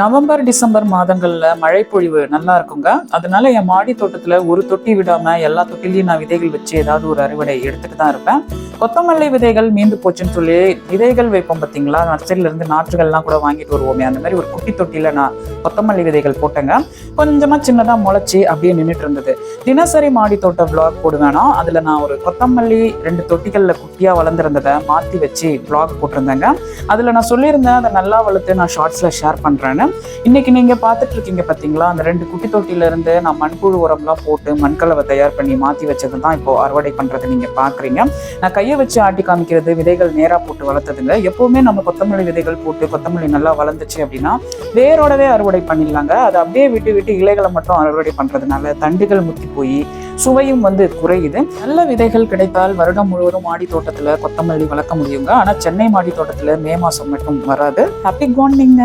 November December மாதங்களில் மழை பொழிவு நல்லா இருக்குங்க. அதனால என் மாடி தோட்டத்தில் ஒரு தொட்டி விடாமல் எல்லா தொட்டிலையும் நான் விதைகள் வச்சு ஏதாவது ஒரு அறுவடை எடுத்துட்டு தான் இருப்பேன். கொத்தமல்லி விதைகள் மீந்து போச்சுன்னு சொல்லி விதைகள் வைப்போம் பார்த்தீங்களா நர்சரியிலேருந்து நாற்றுகள்லாம் கூட வாங்கிட்டு வருவோமே. அந்த மாதிரி ஒரு குட்டி தொட்டியில் நான் கொத்தமல்லி விதைகள் போட்டேங்க. கொஞ்சமாக சின்னதாக முளைச்சி அப்படியே நின்றுட்டு இருந்தது. தினசரி மாடி தோட்ட vlog போடுவேனா? அதில் நான் ஒரு கொத்தமல்லி ரெண்டு தொட்டிகளில் குட்டியாக வளர்ந்துருந்ததை மாற்றி வச்சு vlog போட்டிருந்தேங்க. அதில் நான் சொல்லியிருந்தேன் அதை நல்லா வளர்த்து நான் ஷார்ட்ஸில் ஷேர் பண்றேன்னு இன்னைக்கு நீங்க பார்த்துட்டு இருக்கீங்க பாத்தீங்களா அந்த ரெண்டு குட்டி தொட்டில இருந்து நான் மண்புழு உரம்லாம் போட்டு மண்கலவை தயார் பண்ணி மாத்தி வச்சது தான் இப்போ அறுவடை பண்ணுறது நீங்க பாக்குறீங்க நான் கையை வச்சு ஆட்டி காமிக்கிறது விதைகள் நேரா போட்டு வளர்த்ததுங்க. எப்பவுமே நம்ம கொத்தமல்லி விதைகள் போட்டு கொத்தமல்லி நல்லா வளர்ந்துச்சு அப்படின்னா வேரோடவே அறுவடை பண்ணிடலாங்க. அதை அப்படியே விட்டு விட்டு இலைகளை மட்டும் அறுவடை பண்றதுனால தண்டுகள் முத்தி போய் சுவையும் வந்து குறையுது. நல்ல விதைகள் கிடைத்தால் வருடம் முழுவதும் மாடி தோட்டத்துல கொத்தமல்லி வளர்க்க முடியுங்க. ஆனா சென்னை மாடி தோட்டத்துல மே மாசம் மட்டும் வராது. ஹாப்பி கார்டனிங்க